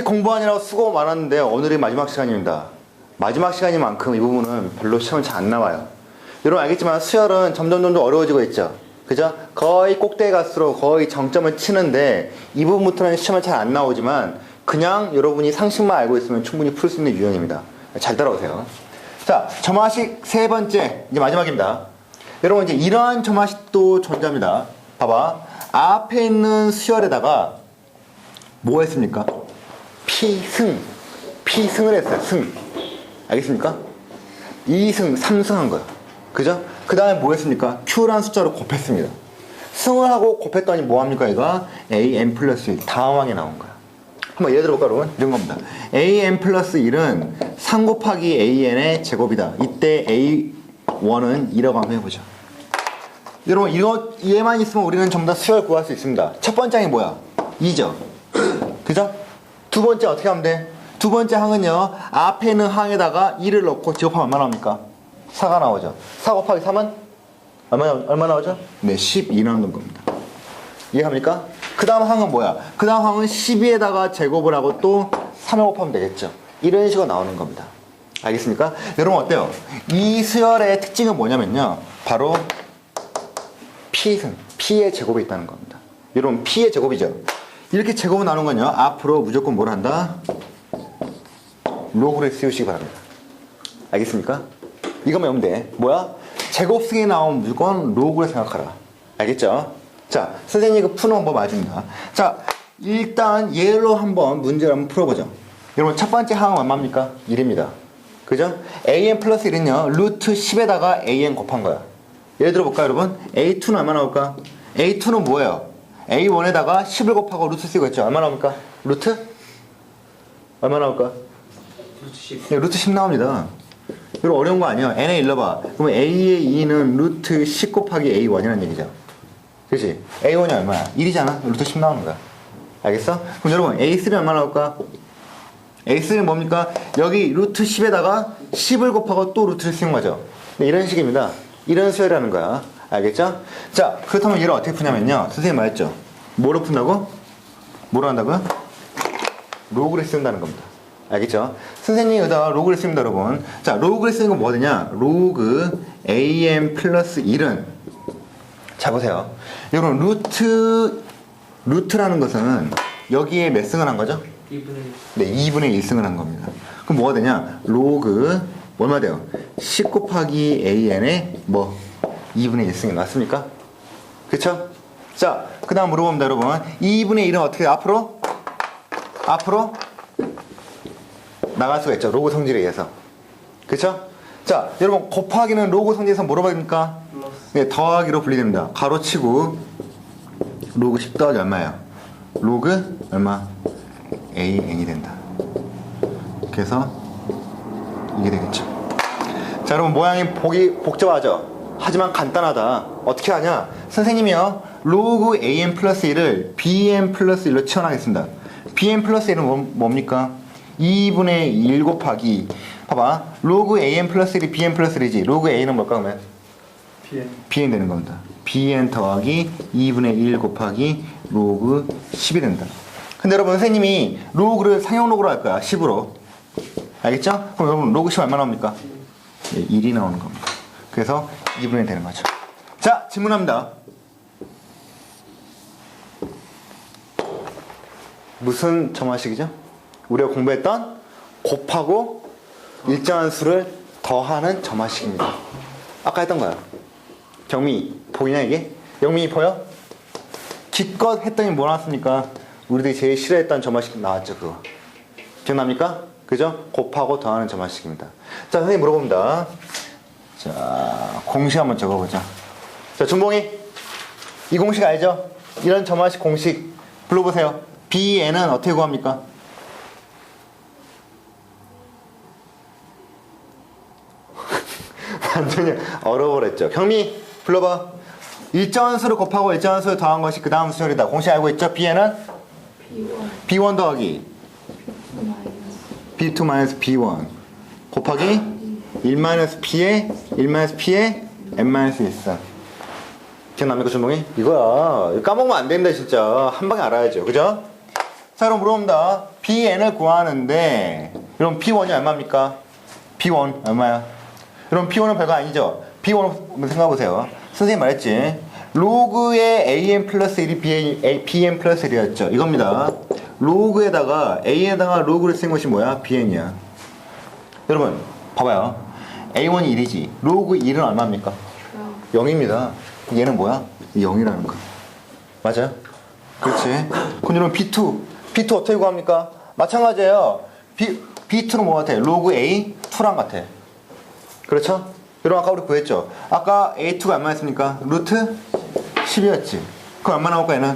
저만식 공부하느라고 수고 많았는데 오늘이 마지막 시간입니다. 마지막 시간인 만큼 이 부분은 별로 시험은 잘안 나와요. 여러분 알겠지만 수열은 점점 점점 어려워지고 있죠. 그죠? 거의 꼭대기 갈수록 거의 정점을 치는데 이 부분부터는 시험은 잘안 나오지만 그냥 여러분이 상식만 알고 있으면 충분히 풀 수 있는 유형입니다. 잘 따라오세요. 자, 점화식 세 번째 이제 마지막입니다. 여러분 이제 이러한 점화식도 존재합니다. 봐봐. 앞에 있는 수열에다가 뭐 했습니까? 피승. 피승을 했어요. 승. 알겠습니까? 2승, 3승 한 거야. 그죠? 그 다음에 뭐 했습니까? Q라는 숫자로 곱했습니다. 승을 하고 곱했더니 뭐 합니까? 얘가 AN 플러스 1. 다음항에 나온 거야. 한번 예를 들어볼까, 여러분? 이런 겁니다. AN 플러스 1은 3 곱하기 AN의 제곱이다. 이때 A1은 2라고 한번 해보죠. 여러분, 이거, 얘만 있으면 우리는 전부 다 수열 구할 수 있습니다. 첫 번째 항이 뭐야? 2죠. 그죠? 두 번째 어떻게 하면 돼? 두 번째 항은요, 앞에 있는 항에다가 2를 넣고 제곱하면 얼마 나옵니까? 4가 나오죠. 4 곱하기 3은? 얼마, 얼마 나오죠? 네, 12 나오는 겁니다. 이해합니까? 그 다음 항은 뭐야? 그 다음 항은 12에다가 제곱을 하고 또 3을 곱하면 되겠죠. 이런 식으로 나오는 겁니다. 알겠습니까? 여러분 어때요? 이 수열의 특징은 뭐냐면요. 바로 P승, P의 제곱이 있다는 겁니다. 여러분 P의 제곱이죠. 이렇게 제곱을 나눈 건요. 앞으로 무조건 뭘 한다? 로그를 씌우시기 바랍니다. 알겠습니까? 이거만 외우면 돼. 뭐야? 제곱승이 나오면 무조건 로그를 생각하라. 알겠죠? 자, 선생님이 그 푸는 방법 맞습니다. 자, 일단 얘로 한번 문제를 한번 풀어보죠. 여러분, 첫 번째 항은 얼마입니까? 1입니다. 그죠? an 플러스 1은요, 루트 10에다가 an 곱한 거야. 예를 들어 볼까요, 여러분? a2는 얼마 나올까? a2는 뭐예요? A1에다가 10을 곱하고 루트 쓰고 있죠. 얼마 나옵니까? 루트? 얼마 나올까? 네, 루트 10 나옵니다. 이거 어려운 거 아니야. n에 일러봐. 그러면 a의 2는 루트 10 곱하기 a1이라는 얘기죠. 그치? a1이 얼마야? 1이잖아. 루트 10 나오는 거야. 알겠어? 그럼 여러분, a3는 얼마 나올까? a3는 뭡니까? 여기 루트 10에다가 10을 곱하고 또 루트를 쓰는 거죠. 네, 이런 식입니다. 이런 수열이라는 거야. 알겠죠? 자, 그렇다면 얘를 어떻게 푸냐면요. 선생님 말했죠? 뭐로 푼다고? 뭐로 한다고요? 로그를 쓴다는 겁니다. 알겠죠? 선생님이 여기다가 로그를 씁니다, 여러분. 자, 로그를 쓰는 건 뭐냐? 로그 am 플러스 1은 자, 보세요. 여러분, 루트, 루트라는 것은 여기에 몇 승을 한 거죠? 2분의 네, 2분의 1승을 한 겁니다. 그럼 뭐가 되냐? 로그, 얼마 돼요? 10 곱하기 an의 뭐, 2분의 1승이 맞습니까? 그쵸? 자, 그 다음 물어봅니다, 여러분. 2분의 1은 어떻게? 앞으로? 앞으로? 나갈 수가 있죠. 로그 성질에 의해서. 그쵸? 자, 여러분, 곱하기는 로그 성질에서 뭐로 됩니까? 네, 더하기로 분리됩니다. 가로치고 로그 10 더하기 얼마예요? 로그 얼마? AN이 된다. 그래서 이게 되겠죠. 자, 여러분 모양이 보기 복잡하죠? 하지만 간단하다. 어떻게 하냐? 선생님이요. 로그 AN 플러스 1을 BN 플러스 1로 치환하겠습니다. BN 플러스 1은 뭐, 뭡니까? 2분의 1 곱하기 봐봐. 로그 AN 플러스 1이 BN 플러스 1이지. 로그 A는 뭘까 그러면? PN bn 되는 겁니다. bn 더하기 2분의 1 곱하기 로그 10이 된다. 근데 여러분 선생님이 로그를 상용 로그로 할 거야. 10으로. 알겠죠? 그럼 여러분 로그 10 얼마 나옵니까? 네, 1이 나오는 겁니다. 그래서 2분의 1 되는 거죠. 자, 질문합니다. 무슨 점화식이죠? 우리가 공부했던 곱하고 일정한 수를 더하는 점화식입니다. 아까 했던 거야. 경미 보이냐 이게? 영민이 보여? 기껏 했더니 뭐 나왔습니까? 우리들이 제일 싫어했던 점화식 나왔죠 그거 기억납니까? 그죠? 곱하고 더하는 점화식입니다 자 선생님 물어봅니다 자 공식 한번 적어보자 자 준봉이 이 공식 알죠? 이런 점화식 공식 불러보세요 bn은 어떻게 구합니까? 완전히 얼어버렸죠. 경미 불러봐. 일정한 수를 곱하고 일정한 수를 더한 것이 그 다음 수열이다. 공식 알고 있죠? bn은 B1 b1 더하기 마이너스 b2 b1 곱하기 1 p에 1 p에 n 1승 기억납니까 준봉이? 이거야. 이거 까먹으면 안 된다 진짜. 한 방에 알아야죠. 그죠? 자 그럼 물어봅니다. Bn을 구하는데 여러분 P1이 얼마입니까? P1 얼마야? 여러분 P1은 별거 아니죠? P1은 한번 생각해보세요. 선생님 말했지. 로그의 AN 플러스 1이 BN, BN 플러스 1이었죠. 이겁니다. 로그에다가 A에다가 로그를 쓴 것이 뭐야? BN이야. 여러분 봐봐요. A1이 1이지. 로그 1은 얼마입니까? 0입니다. 얘는 뭐야? 0이라는 거. 맞아요? 그렇지. 그럼 여러분 B2. B2 어떻게 구합니까? 마찬가지예요. B, B2는 뭐 같아? 로그 A 2랑 같아. 그렇죠? 여러분 아까 우리 구했죠? 아까 A2가 얼마 였습니까? 루트 10이었지. 그럼 얼마 나올까 얘는?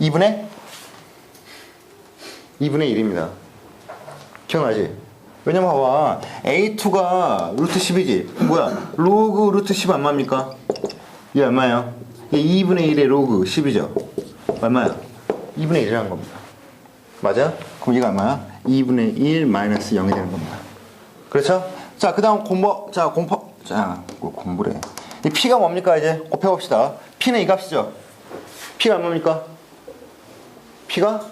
2분의? 2분의 1입니다. 기억나지? 왜냐면 봐봐. A2가 루트 10이지. 뭐야? 로그 루트 10 얼마입니까? 이게 얼마예요? 이게 2분의 1의 로그 10이죠. 얼마야? 2분의 1이라는 겁니다. 맞아? 그럼 얘가 얼마야? 2분의 1 마이너스 0이 되는 겁니다. 그렇죠? 자, 그 다음 공부, 자, 공포, 자, 뭐 공부래. 이 P가 뭡니까, 이제? 곱해봅시다. P는 이 값이죠? P가 얼마입니까? P가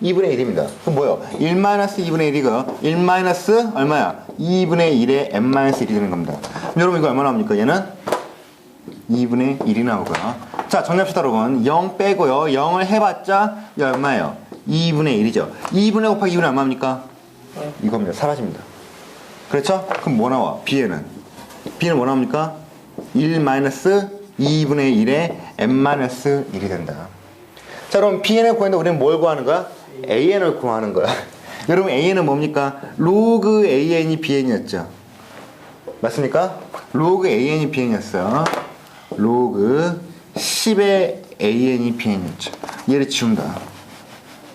2분의 1입니다. 그럼 뭐요? 1 마이너스 2분의 1이가 1 마이너스 얼마야? 2분의 1에 n 마이너스 1이 되는 겁니다. 여러분 이거 얼마 나옵니까? 얘는 2분의 1이 나오고요. 자, 정리합시다, 여러분. 0 빼고요. 0을 해봤자 이 얼마예요? 2분의 1이죠. 2분의 곱하기 2분의 얼마입니까? 이겁니다. 사라집니다. 그렇죠? 그럼 뭐 나와? B에는. B는 뭐 나옵니까? 1 마이너스 2분의 1에 n 마이너스 1이 된다. 자, 그럼 Bn을 구하는데 우리는 뭘 구하는 거야? AN을 구하는 거야. 여러분, AN은 뭡니까? 로그 AN이 BN이었죠. 맞습니까? 로그 AN이 BN이었어요. 로그 10의 AN이 BN이었죠. 얘를 지운다.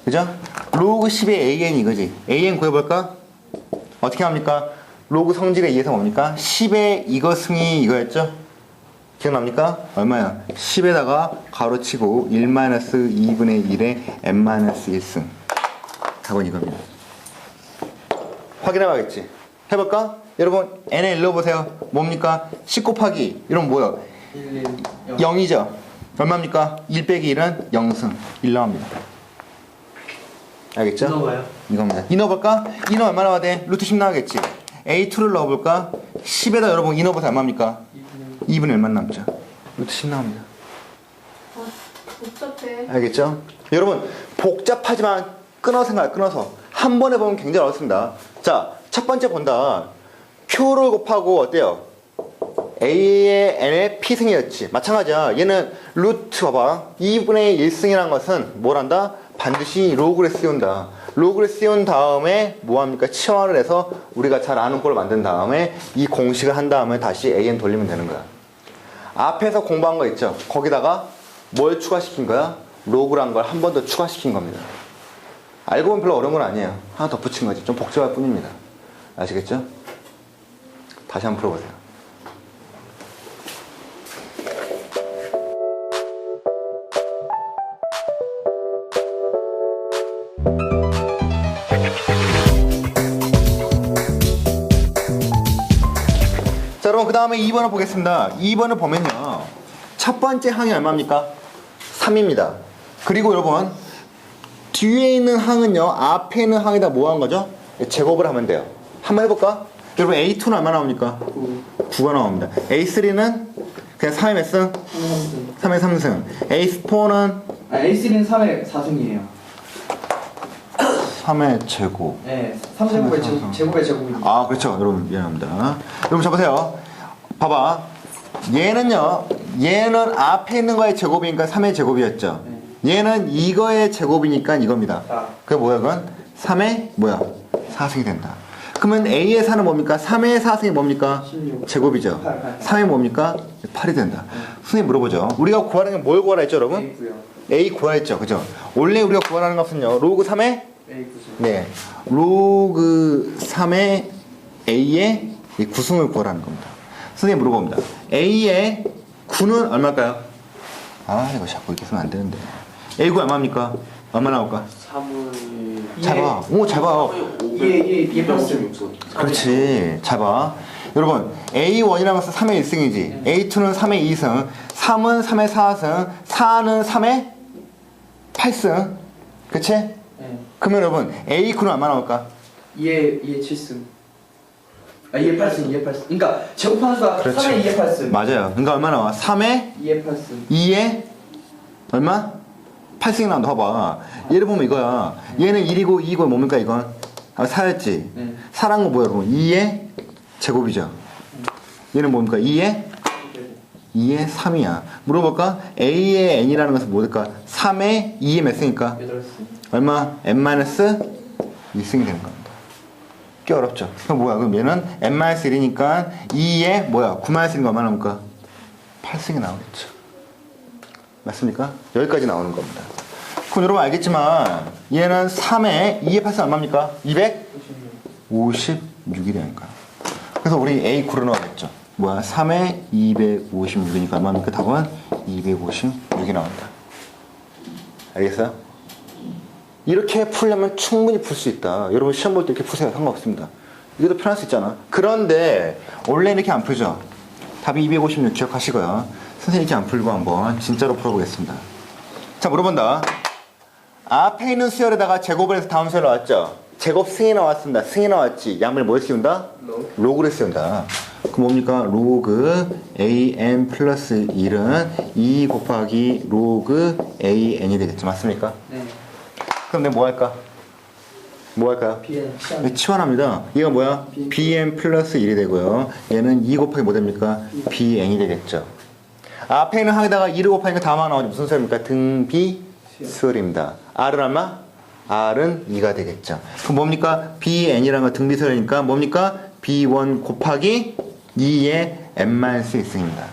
그죠? 로그 10의 AN 이거지. AN 구해볼까? 어떻게 합니까? 로그 성질에 의해서 뭡니까? 10의 이거 승이 이거였죠? 기억납니까? 얼마야? 10에다가 가로치고 1-2분의 1의 n-1승. 답은 이겁니다. 확인해봐야겠지? 해볼까? 여러분, n에 일러 보세요. 뭡니까? 10 곱하기, 이런 뭐요? 1, 1, 0. 0이죠? 얼마입니까? 1 빼기 1은 0승. 1 나옵니다. 알겠죠? 넣어봐요. 이겁니다. 이 넣어볼까? 이 넣어 얼마나 돼? 루트 10 나오겠지? A2를 넣어볼까? 10에다 여러분 이 넣어보세요 얼마입니까? 2분의 1만 남죠. 루트 10 나옵니다. 아, 복잡해. 알겠죠? 여러분 복잡하지만 끊어 생각 끊어서 한 번에 보면 굉장히 어렵습니다. 자, 첫 번째 본다. Q를 곱하고 어때요? A의 N의 P승이었지. 마찬가지야. 얘는 루트 봐봐. 2분의 1승이라는 것은 뭘 한다? 반드시 로그를 씌운다. 로그를 씌운 다음에 뭐 합니까? 치환을 해서 우리가 잘 아는 꼴을 만든 다음에 이 공식을 한 다음에 다시 AN 돌리면 되는 거야. 앞에서 공부한 거 있죠? 거기다가 뭘 추가시킨 거야? 로그란 걸 한 번 더 추가시킨 겁니다. 알고 보면 별로 어려운 건 아니에요. 하나 더 붙인 거지. 좀 복잡할 뿐입니다. 아시겠죠? 다시 한번 풀어보세요. 다음에 2번을 보겠습니다. 2번을 보면요. 첫 번째 항이 얼마입니까? 3입니다. 그리고 여러분, 뒤에 있는 항은요, 앞에 있는 항에다 뭐 한 거죠? 제곱을 하면 돼요. 한번 해볼까? 여러분, A2는 얼마 나옵니까? 9가 나옵니다. A3는 그냥 3의 몇 승? 3의 3승. A4는 아, A3는 3의 4승이에요. 3의 제곱. 네, 3제곱의 제곱, 제곱의 제곱입니다. 아, 그렇죠. 여러분, 미안합니다. 여러분, 자 보세요. 봐봐. 얘는요, 얘는 앞에 있는 거의 제곱이니까 3의 제곱이었죠. 얘는 이거의 제곱이니까 이겁니다. 아. 그게 뭐야, 그건? 3의 뭐야? 4승이 된다. 그러면 A의 4는 뭡니까? 3의 4승이 뭡니까? 16. 제곱이죠. 팔, 팔. 3의 뭡니까? 8이 된다. 선생님 물어보죠. 우리가 구하는 게 뭘 구하라 했죠, 여러분? A9요. A 구하라 했죠. 그죠? 원래 우리가 구하라는 값은요, 로그 3의 A9. 네. 로그 3의 A의 이 구승을 구하라는 겁니다. 선생님 물어봅니다. A의 9는 얼마일까요? 아, 이거 자꾸 이렇게 쓰면 안 되는데. A9 얼마입니까? 얼마 나올까? 3의 잘 봐. 오, 잘 봐. 예, 예, 예. 그렇지. 잘 봐. 여러분, A1이라는 것은 3의 1승이지. A2는 3의 2승. 3은 3의 4승. 4는 3의 8승. 그치? 네. 그러면 여러분 A 쿨은 얼마 나올까? 2의 2의 7승. 아 2의 8승 2의 8승. 그러니까 제곱하는 수가 그렇죠. 3의 2의 8승. 맞아요. 그러니까 얼마 나와? 3에 2의 8승. 2에 얼마? 8승이 나온다. 봐봐. 얘를 보면 이거야. 얘는 1이고 2이고 뭡니까 이건? 아, 4였지? 네. 4란 거 뭐야 여러분? 2의 제곱이죠. 얘는 뭡니까? 2의 2의 3이야. 물어볼까? A의 n이라는 것은 뭘까? 3의 2의 몇 승일까? 8승. 얼마? n-2승이 되는 겁니 다. 꽤 어렵죠. 그럼 뭐야? 그럼 얘는 n-1이니까 2에 뭐야? 9-1이 얼마 나옵니까? 8승이 나오겠죠. 맞습니까? 여기까지 나오는 겁니다. 그럼 여러분 알겠지만 얘는 3에 2의 8승 얼마입니까? 256이라니까. 그래서 우리 A 구로 넣어야겠죠. 뭐야? 3에 256이니까 얼마입니까? 답은 256이 나온다. 알겠어요? 이렇게 풀려면 충분히 풀 수 있다. 여러분 시험 볼 때 이렇게 푸세요. 상관없습니다. 이게 더 편할 수 있잖아. 그런데 원래 이렇게 안 풀죠. 답이 256 기억하시고요. 선생님 이렇게 안 풀고 한번 진짜로 풀어보겠습니다. 자 물어본다. 앞에 있는 수열에다가 제곱을 해서 다음 수열 나왔죠. 제곱 승이 나왔습니다. 승이 나왔지. 양을 뭘 씌운다? 로그. 로그를 씌운다. 그럼 뭡니까? 로그 an 플러스 1은 2 곱하기 로그 an이 되겠죠. 맞습니까? 네. 그럼 내가 뭐 할까? 뭐 할까요? BN 치환합니다. 얘가 뭐야? bn 플러스 1이 되고요. 얘는 2 곱하기 뭐 됩니까? bn이 되겠죠. 앞에 있는 항에다가 2를 곱하니까 다음 나오지 무슨 수열입니까? 등비 수열입니다. r은 얼마? r은 2가 되겠죠. 그럼 뭡니까? bn이라는 건 등비 수열이니까 뭡니까? b1 곱하기 2의 n-1승입니다.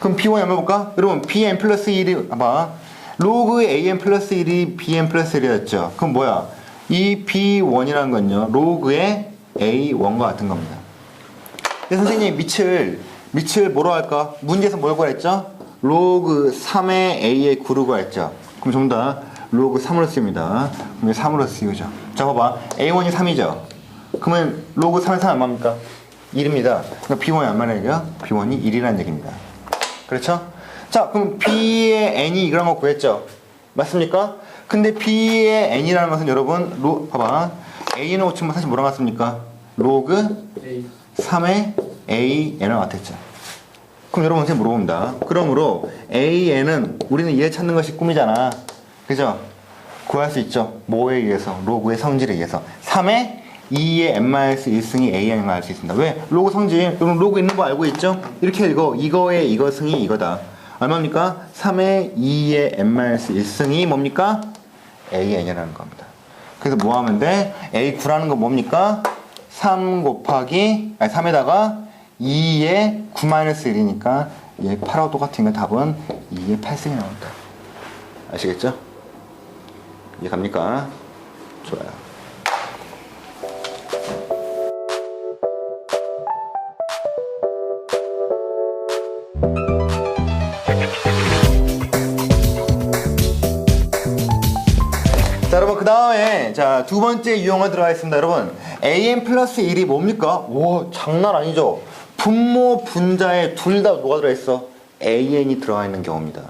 그럼 b1 한번 볼까? 여러분 bn 플러스 1이 봐봐. 로그 an 플러스 1이 bn 플러스 1이었죠. 그럼 뭐야? 이 b1이라는 건요. 로그의 a1과 같은 겁니다. 근데 선생님 밑을 밑을 뭐로 할까? 문제에서 뭘 구했죠? 로그 3의 a의 9를 구했죠. 그럼 전부 다 로그 3으로 씁니다. 그럼 3으로 씌우죠. 자 봐봐. a1이 3이죠. 그러면 로그 3의 3 얼마입니까? 1입니다. 그러니까 b1이 얼마나 얘기야? b1이 1이라는 얘기입니다. 그렇죠? 자, 그럼 B의 n이 이런 거 구했죠? 맞습니까? 근데 B의 n이라는 것은 여러분, 로, 봐봐. A는 오치면 사실 뭐랑 같습니까? 로그 A. 3의 AN과 같았죠. 그럼 여러분 선생님 물어봅니다. 그러므로 AN은 우리는 얘 찾는 것이 꿈이잖아. 그죠? 구할 수 있죠. 뭐에 의해서? 로그의 성질에 의해서. 3의 2의 n-1승이 AN을 알 수 있습니다. 왜? 로그 성질. 여러분 로그 있는 거 알고 있죠? 이렇게 읽어. 이거의 이거 승이 이거다. 얼마입니까? 3의 2의 n-1승이 뭡니까? AN이라는 겁니다. 그래서 뭐 하면 돼? A 9라는 건 뭡니까? 3 곱하기 아니 3에다가 2의 9-1이니까 얘 8하고 똑같으니까 답은 2의 8승이 나온다. 아시겠죠? 이해 갑니까? 좋아요. 자 두 번째 유형을 들어가겠습니다 여러분 an 플러스 1이 뭡니까? 와 장난 아니죠 분모 분자에 둘 다 뭐가 들어있어? an이 들어가 있는 경우입니다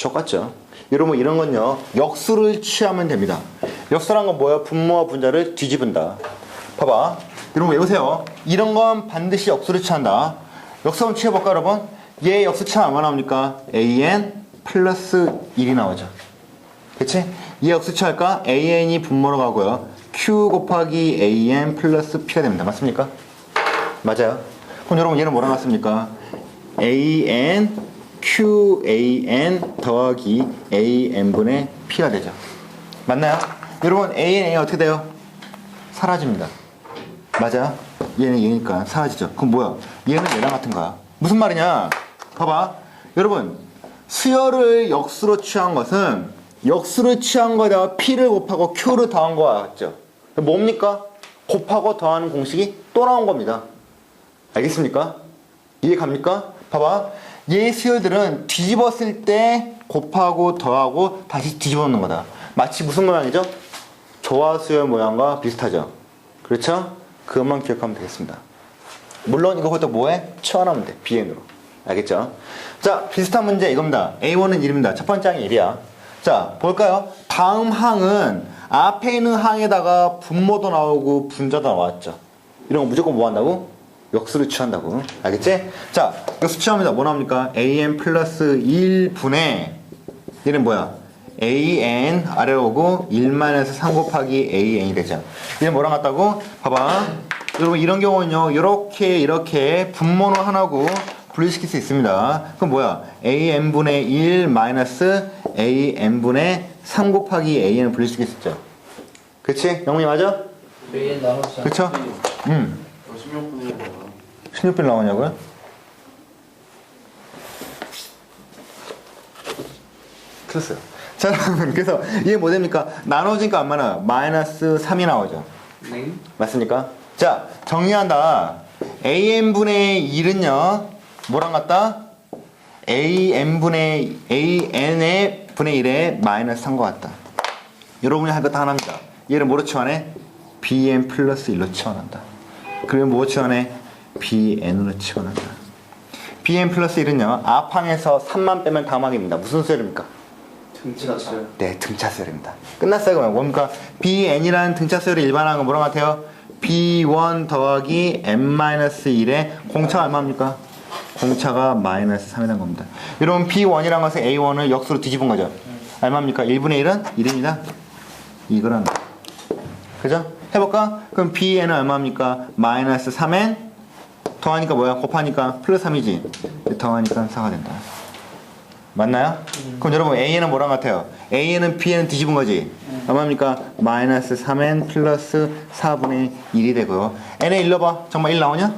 똑같죠 여러분 이런 건요 역수를 취하면 됩니다 역수란 건 뭐야? 분모와 분자를 뒤집은다 봐봐 여러분 외우세요 이런 건 반드시 역수를 취한다 역수 한번 취해볼까 여러분? 얘 역수 취하면 얼마 나옵니까? an 플러스 1이 나오죠 그치? 얘 역수 취할까? an이 분모로 가고요. q 곱하기 an 플러스 p가 됩니다. 맞습니까? 맞아요. 그럼 여러분 얘는 뭐랑 같습니까? an qan 더하기 an분의 p가 되죠. 맞나요? 여러분 an, a 어떻게 돼요? 사라집니다. 맞아요? 얘는 얘니까 사라지죠. 그럼 뭐야? 얘는 얘랑 같은 거야. 무슨 말이냐? 봐봐. 여러분 수열을 역수로 취한 것은 역수를 취한 거에다가 p를 곱하고 q를 더한 거와 같죠. 뭡니까? 곱하고 더하는 공식이 또 나온 겁니다. 알겠습니까? 이해 갑니까? 봐봐. 얘 수열들은 뒤집었을 때 곱하고 더하고 다시 뒤집어 놓는 거다. 마치 무슨 모양이죠? 조화 수열 모양과 비슷하죠. 그렇죠? 그것만 기억하면 되겠습니다. 물론 이거 그것도 뭐해? 치환하면 돼. bn으로. 알겠죠? 자, 비슷한 문제 이겁니다. A1은 1입니다. 첫 번째 항이 1이야. 자, 볼까요? 다음 항은 앞에 있는 항에다가 분모도 나오고 분자도 나왔죠. 이런 거 무조건 뭐 한다고? 역수를 취한다고. 알겠지? 자, 역수 취합니다. 뭐 나옵니까? an 플러스 1분의 얘는 뭐야? an 아래로 오고 1-3 곱하기 an이 되죠. 얘는 뭐랑 같다고? 봐봐. 여러분 이런 경우는요. 이렇게 이렇게 분모는 하나고 분리시킬 수 있습니다. 그럼 뭐야? an분의 1 마이너스 an분의 3 곱하기 an을 분리시킬 수 있죠. 그치? 영문이 맞아? 그쵸? 음. 16분의 1 16bil 나오냐고요? 틀렸어요. 자, 그래서 이게 뭐 됩니까? 나눠지니까 얼마나? 마이너스 3이 나오죠. 네. 맞습니까? 자, 정리한다. an분의 1은요, 뭐랑 같다? an분의, an의 분의 1에 마이너스 3과 같다. 여러분이 할것다 하나입니다. 얘를 뭐로 치환해? bn 플러스 1로 치환한다. 그러면 뭐 치환해? bn으로 치환한다. bn 플러스 1은요, 앞항에서 3만 빼면 다음항입니다. 무슨 수열입니까? 등치났어요. 네, 등차수열입니다. 끝났어요, 그러면. 뭡니까? bn이라는 등차수열을 일반화한 건 뭐랑 같아요? b1 더하기 n-1의 공차가 얼마입니까? 공차가 마이너스 3이라는 겁니다. 여러분, b1이라는 것은 a1을 역수로 뒤집은 거죠. 얼마입니까? 1분의 1은 1입니다. 이거라는 거. 그죠? 해볼까? 그럼 bn은 얼마입니까? 마이너스 3n 더하니까 뭐야? 곱하니까 플러스 3이지. 더하니까 4가 된다. 맞나요? 그럼 여러분 A는 뭐랑 같아요? A는 B는 뒤집은 거지. 얼마입니까? 마이너스 3n 플러스 4분의 1이 되고요. n에 1 넣어봐. 정말 1 나오냐?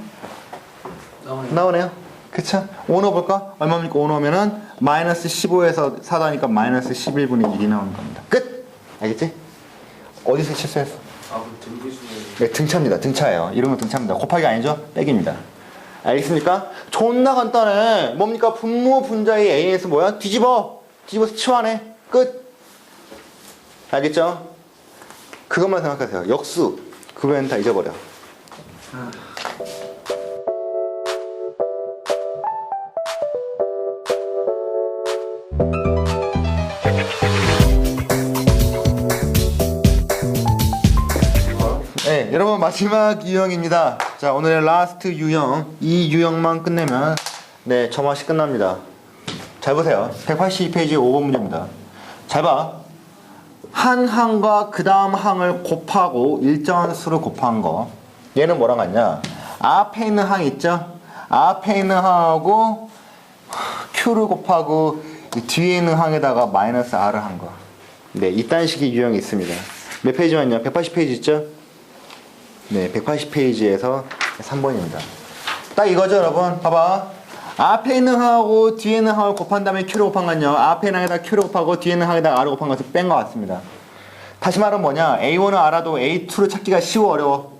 나오네. 나오네요. 그쵸? 5 넣어볼까? 얼마입니까? 5 넣으면은 마이너스 15에서 4 더하니까 마이너스 11분의 1이 나오는 겁니다. 끝! 알겠지? 어디서 실수했어? 아그 등기수에 네, 등차입니다. 등차예요. 이런 건 등차입니다. 곱하기 아니죠? 빼기입니다. 알겠습니까? 존나 간단해. 뭡니까? 분모 분자의 AN에서 뭐야? 뒤집어. 뒤집어서 치환해. 끝. 알겠죠? 그것만 생각하세요. 역수. 그 외에는 다 잊어버려. 네, 여러분 마지막 유형입니다. 자, 오늘의 라스트 유형. 이 유형만 끝내면 네, 저 맛이 끝납니다. 잘 보세요. 182페이지 5번 문제입니다. 잘 봐. 한 항과 그 다음 항을 곱하고 일정한 수를 곱한 거. 얘는 뭐랑 같냐? 앞에 있는 항 있죠? 앞에 있는 항하고 Q를 곱하고 이 뒤에 있는 항에다가 마이너스 R을 한 거. 네, 이딴 식의 유형이 있습니다. 몇 페이지만요? 180페이지 있죠? 네, 180페이지에서 3번입니다. 딱 이거죠, 여러분. 봐봐. 앞에 있는 항하고 뒤에 있는 항을 곱한 다음에 Q를 곱한 건요. 앞에 있는 항에다 Q를 곱하고 뒤에 있는 항에다 R을 곱한 것을 뺀 것 같습니다. 다시 말하면 뭐냐? A1을 알아도 A2를 찾기가 쉬워, 어려워?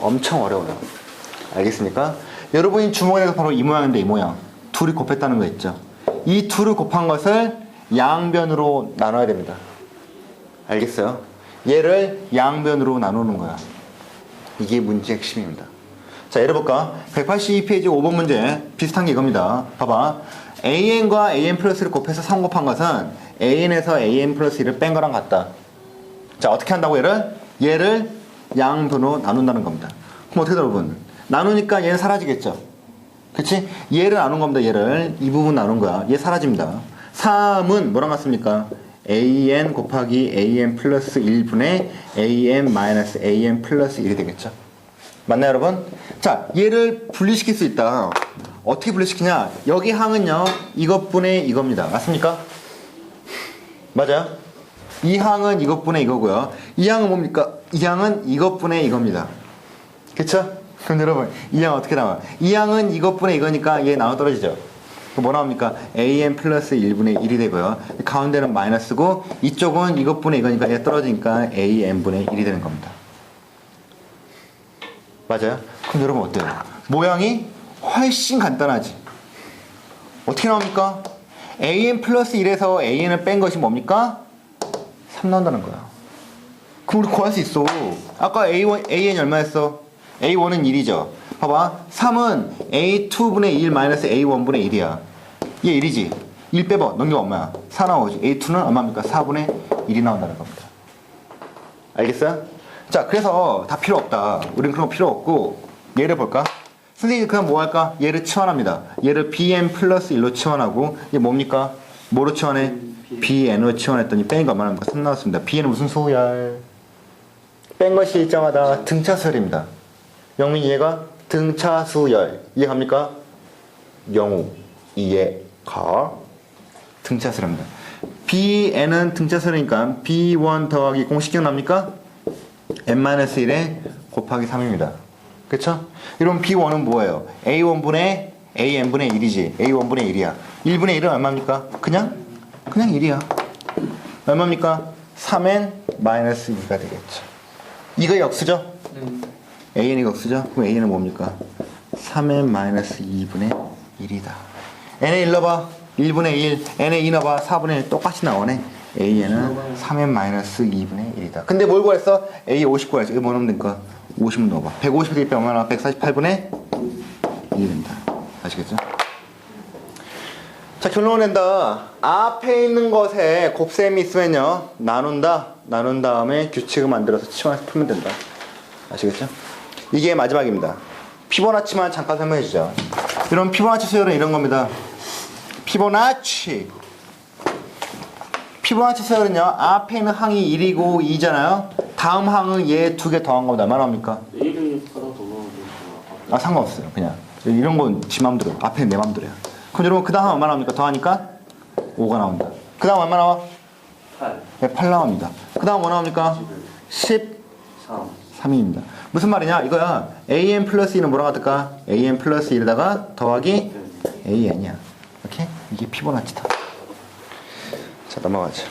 엄청 어려워요. 알겠습니까? 여러분이 주목에 대해서 바로 이 모양인데 이 모양. 둘이 곱했다는 거 있죠? 이 둘을 곱한 것을 양변으로 나눠야 됩니다. 알겠어요? 얘를 양변으로 나누는 거야. 이게 문제 핵심입니다. 자, 예를 볼까? 182페이지 5번 문제 비슷한 게 이겁니다. 봐봐. an과 an 플러스를 곱해서 3 곱한 것은 an에서 an 플러스 1을 뺀 거랑 같다. 자, 어떻게 한다고 얘를? 얘를 양변으로 나눈다는 겁니다. 그럼 어떻게 여러분? 나누니까 얘는 사라지겠죠? 그치? 얘를 나눈 겁니다, 얘를. 이 부분 나눈 거야. 얘 사라집니다. 3은 뭐랑 같습니까? an 곱하기 an 플러스 1분의 an 마이너스 an 플러스 1이 되겠죠? 맞나요, 여러분? 자, 얘를 분리시킬 수 있다. 어떻게 분리시키냐? 여기 항은요, 이것분의 이겁니다. 맞습니까? 맞아요? 이 항은 이것분의 이거고요. 이 항은 뭡니까? 이 항은 이것분의 이겁니다. 그쵸? 그럼 여러분, 이항 어떻게 나와? 이 항은 이것분의 이거니까 얘 나눠 떨어지죠? 뭐 나옵니까? an 플러스 1분의 1이 되고요. 가운데는 마이너스고, 이쪽은 이것분의 이거니까 얘 떨어지니까 an분의 1이 되는 겁니다. 맞아요? 그럼 여러분 어때요? 모양이 훨씬 간단하지? 어떻게 나옵니까? an 플러스 1에서 an을 뺀 것이 뭡니까? 3 나온다는 거야. 그럼 우리 구할 수 있어. 아까 A1, AN이 얼마였어? A1은 1이죠. 봐봐. 3은 A2분의 1 마이너스 A1분의 1이야. 얘 1이지. 1 빼봐. 넘겨 얼마야? 4 나오지. A2는 얼마입니까? 4분의 1이 나온다는 겁니다. 알겠어요? 자, 그래서 다 필요 없다. 우린 그런 거 필요 없고, 얘를 볼까? 선생님이 그냥 뭐 할까? 얘를 치환합니다. 얘를 bn 플러스 1로 치환하고, 이게 뭡니까? 뭐로 치환해? bn으로 치환했더니 뺀 거 얼마나 3 나왔습니다. bn은 무슨 수열? 뺀 것이 일정하다. 등차수열입니다. 영민 이해가? 등차수열. 이해갑니까? 영우. 이해가? 등차수열입니다. bn은 등차수열이니까 b1 더하기 공식 기억납니까? n-1에 곱하기 3입니다. 그쵸? 이러면 b1은 뭐예요? a1분의 an분의 1이지. a1분의 1이야. 1분의 1은 얼마입니까? 그냥? 그냥 1이야. 얼마입니까? 3n 마이너스 2가 되겠죠. 이거 역수죠? 네. An이 역수죠? 그럼 an은 뭡니까? 3n 마이너스 2분의 1이다. n에 1 넣어봐. 1분의 1. n에 2 넣어봐. 4분의 1 똑같이 나오네. a는 3n 마이너스 2분의 1이다. 근데 뭘 구했어? a 50 구했지. 이거 뭐 넣으면 될까? 50 넣어봐. 150 대입 얼마나? 148분의 1입니다. 아시겠죠? 자 결론을 낸다. 앞에 있는 것에 곱셈이 있으면요 나눈다. 나눈 다음에 규칙을 만들어서 치환해서 풀면 된다. 아시겠죠? 이게 마지막입니다. 피보나치만 잠깐 설명해 주죠. 이런 피보나치 수열은 이런 겁니다. 피보나치. 피보나치 수열은요 앞에 있는 항이 1이고 2잖아요. 다음 항은 얘 두 개 더한 겁니다. 얼마나 합니까? 내일은 하나 더 넣어도 아 상관없어요. 그냥 이런 건 지 맘대로. 앞에 내 맘대로야. 그럼 여러분 그 다음 얼마 나옵니까? 더하니까 5가 나온다. 그 다음 얼마 나와? 8, 네, 8 나옵니다. 그 다음 뭐 나옵니까? 10, 3, 3입니다. 무슨 말이냐? 이거야. an 플러스 2는 뭐랑 같을까? an 플러스 1에다가 더하기 an이야. 오케이? 이게 피보나치다. 자, 넘어가죠.